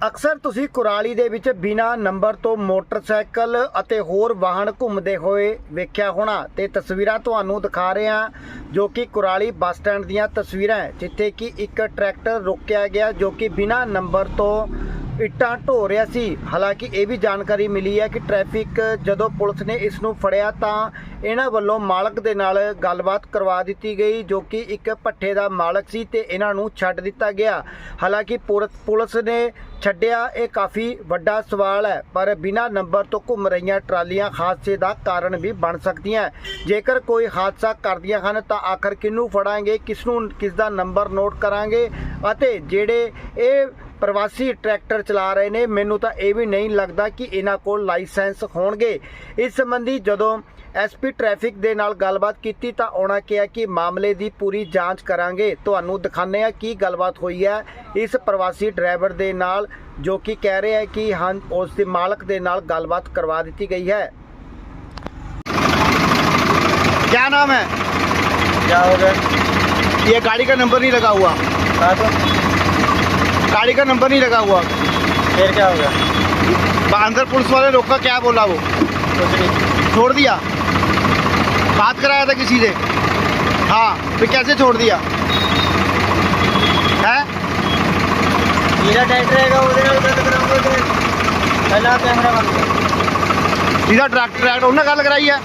ਅਕਸਰ ਤੁਸੀਂ ਕੁਰਾਲੀ ਦੇ ਵਿੱਚ ਬਿਨਾ ਨੰਬਰ ਤੋਂ ਮੋਟਰਸਾਈਕਲ ਅਤੇ ਹੋਰ ਵਾਹਨ ਘੁੰਮਦੇ ਹੋਏ ਵੇਖਿਆ ਹੋਣਾ ਤੇ ਤਸਵੀਰਾਂ ਤੁਹਾਨੂੰ ਦਿਖਾ ਰਹੇ ਹਾਂ, ਜੋ ਕਿ ਕੁਰਾਲੀ ਬੱਸ ਸਟੈਂਡ ਦੀਆਂ ਤਸਵੀਰਾਂ ਜਿੱਥੇ ਕਿ ਇੱਕ ਟਰੈਕਟਰ ਰੋਕਿਆ ਗਿਆ ਜੋ ਕਿ ਬਿਨਾ ਨੰਬਰ ਤੋਂ ਇੱਟਾਂ ਢੋ ਰਿਹਾ ਸੀ। ਹਾਲਾਂਕਿ ਇਹ ਵੀ ਜਾਣਕਾਰੀ ਮਿਲੀ ਹੈ ਕਿ ਟ੍ਰੈਫਿਕ ਜਦੋਂ ਪੁਲਿਸ ਨੇ ਇਸ ਨੂੰ ਫੜਿਆ ਤਾਂ ਇਹਨਾਂ ਵੱਲੋਂ ਮਾਲਕ ਦੇ ਨਾਲ ਗੱਲਬਾਤ ਕਰਵਾ ਦਿੱਤੀ ਗਈ, ਜੋ ਕਿ ਇੱਕ ਭੱਠੇ ਦਾ ਮਾਲਕ ਸੀ ਤੇ ਇਹਨਾਂ ਨੂੰ ਛੱਡ ਦਿੱਤਾ ਗਿਆ। ਹਾਲਾਂਕਿ ਪੁਲਿਸ ਪੁਲਿਸ ਨੇ ਛੱਡਿਆ, ਇਹ ਕਾਫੀ ਵੱਡਾ ਸਵਾਲ ਹੈ, ਪਰ ਬਿਨਾਂ ਨੰਬਰ ਤੋਂ ਘੁੰਮ ਰਹੀਆਂ ਟਰਾਲੀਆਂ ਹਾਦਸੇ ਦਾ ਕਾਰਨ ਵੀ ਬਣ ਸਕਦੀਆਂ ਜੇਕਰ ਕੋਈ ਹਾਦਸਾ ਕਰਦੀਆਂ ਹਨ ਤਾਂ ਆਖਰ ਕਿਹਨੂੰ ਫੜਾਂਗੇ, ਕਿਸ ਨੂੰ ਕਿਸ ਦਾ ਨੰਬਰ ਨੋਟ ਕਰਾਂਗੇ ਅਤੇ ਜਿਹੜੇ ਇਹ ਪ੍ਰਵਾਸੀ ਟਰੈਕਟਰ ਚਲਾ ਰਹੇ ਨੇ ਮੈਨੂੰ ਤਾਂ ਇਹ ਵੀ ਨਹੀਂ ਲੱਗਦਾ ਕਿ ਇਹਨਾਂ ਕੋਲ ਲਾਇਸੈਂਸ ਹੋਣਗੇ ਇਸ ਸੰਬੰਧੀ ਜਦੋਂ ਐਸਪੀ ਟ੍ਰੈਫਿਕ ਦੇ ਨਾਲ ਗੱਲਬਾਤ ਕੀਤੀ ਤਾਂ ਉਹਨਾਂ ਕਿਹਾ ਕਿ ਮਾਮਲੇ ਦੀ ਪੂਰੀ ਜਾਂਚ ਕਰਾਂਗੇ ਤੁਹਾਨੂੰ ਦਿਖਾਉਂਦੇ ਆ ਕੀ ਗੱਲਬਾਤ ਹੋਈ ਹੈ ਇਸ ਪ੍ਰਵਾਸੀ ਡਰਾਈਵਰ ਦੇ ਨਾਲ ਜੋ ਕਿ ਕਹਿ ਰਿਹਾ ਹੈ ਕਿ ਹਾਂ ਉਸ ਦੇ ਮਾਲਕ ਦੇ ਨਾਲ ਗੱਲਬਾਤ ਕਰਵਾ ਦਿੱਤੀ ਗਈ ਹੈ क्या नाम है क्या हो गया ये गाड़ी का नंबर नहीं लगा हुआ हाँ तो गाड़ी का नंबर नहीं लगा हुआ। फिर क्या हो गया? अंदर पुलिस वाले रोका क्या बोला वो? कुछ नहीं। छोड़ दिया? बात कराया था किसी से हाँ फिर कैसे छोड़ दिया? है? टाइट रहेगा उधर पहला कैमरा सीधा ट्रैक्टर ट्रैक्टर उन्हें गल कराई है।